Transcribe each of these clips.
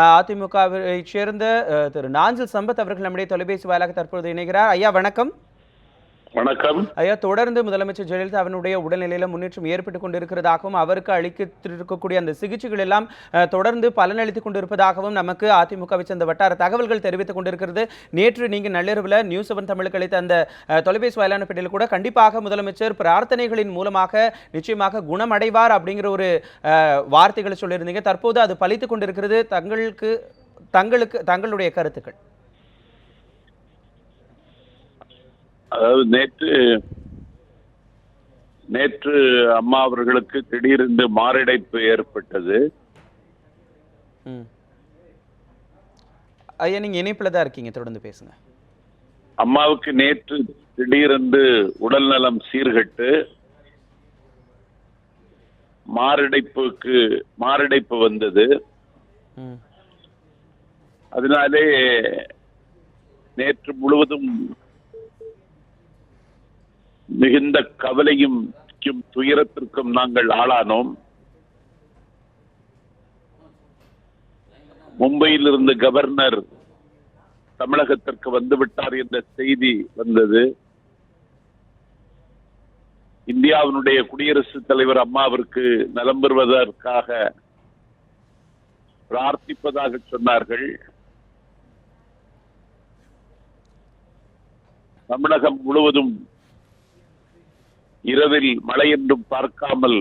அதிமுகவை சேர்ந்த திரு நாஞ்சில் சம்பத் அவர்கள் நம்முடைய தொலைபேசி வாயிலாக தற்பொழுது இணைகிறார். ஐயா வணக்கம். வணக்கம். ஐயா தொடர்ந்து முதலமைச்சர் ஜெயலலிதா அவனுடைய உடல்நிலையில முன்னேற்றம் ஏற்பட்டு கொண்டிருக்கிறதாகவும் அவருக்கு அளிக்கக்கூடிய அந்த சிகிச்சைகள் எல்லாம் தொடர்ந்து பலனளித்துக் கொண்டிருப்பதாகவும் நமக்கு அதிமுகவை சேர்ந்த வட்டார தகவல்கள் தெரிவித்துக் கொண்டிருக்கிறது. நேற்று நீங்க நள்ளிரவில் நியூஸ் செவன் தமிழுக்கு அளித்த அந்த தொலைபேசி வாயிலான பெட்டியில் கூட கண்டிப்பாக முதலமைச்சர் பிரார்த்தனைகளின் மூலமாக நிச்சயமாக குணமடைவார் அப்படிங்கிற ஒரு வார்த்தைகளை சொல்லியிருந்தீங்க. தற்போது அது பலித்துக் கொண்டிருக்கிறது. தங்களுக்கு தங்களுக்கு தங்களுடைய கருத்துக்கள். அதாவது நேற்று நேற்று அம்மா அவர்களுக்கு திடீரென்று மாரடைப்பு ஏற்பட்டது. ஐயா நீங்க இணைப்புல தான் இருக்கீங்க. தொடர்ந்து பேசுங்க. அம்மாவுக்கு நேற்று திடீரென்று உடல்நலம் சீர்கெட்டு. மாரடைப்புக்கு மாரடைப்பு வந்தது. அதனாலே நேற்று முழுவதும் மிகுந்த கவலையும் துயரத்திற்கும் நாங்கள் ஆளானோம். மும்பையில் இருந்து கவர்னர் தமிழகத்திற்கு வந்துவிட்டார் என்ற செய்தி வந்தது. இந்தியாவினுடைய குடியரசுத் தலைவர் அம்மாவிற்கு நலம் பெறுவதற்காக பிரார்த்திப்பதாக சொன்னார்கள். தமிழகம் முழுவதும் இரவில் மழை என்றும் பார்க்காமல்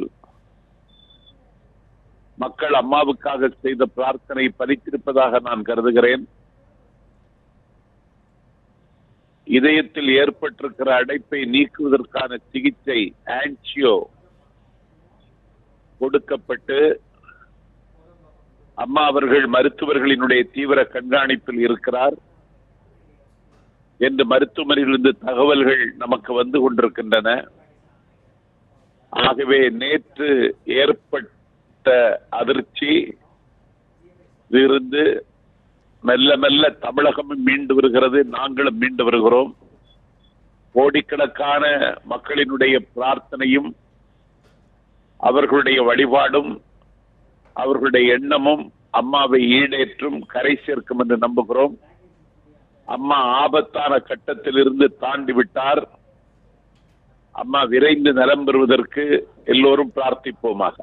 மக்கள் அம்மாவுக்காக செய்த பிரார்த்தனை பலித்திருப்பதாக நான் கருதுகிறேன். இதயத்தில் ஏற்பட்டிருக்கிற அடைப்பை நீக்குவதற்கான சிகிச்சை ஆன்சியோ கொடுக்கப்பட்டு அம்மா அவர்கள் மருத்துவர்களினுடைய தீவிர கண்காணிப்பில் இருக்கிறார் என்று மருத்துவமனையிலிருந்து தகவல்கள் நமக்கு வந்து கொண்டிருக்கின்றன. ஆகவே நேற்று ஏற்பட்ட அதிர்ச்சி இருந்து மெல்ல மெல்ல தமிழகமும் மீண்டு வருகிறது. நாங்களும் மீண்டு வருகிறோம். கோடிக்கணக்கான மக்களினுடைய பிரார்த்தனையும் அவர்களுடைய வழிபாடும் அவர்களுடைய எண்ணமும் அம்மாவை ஈடேற்றும் கரை சேர்க்கும் என்று நம்புகிறோம். அம்மா ஆபத்தான கட்டத்திலிருந்து தாண்டி விட்டார் அம்மா விரைந்து நலம் பெறுவதற்கு எல்லோரும் பிரார்த்திப்போமாக.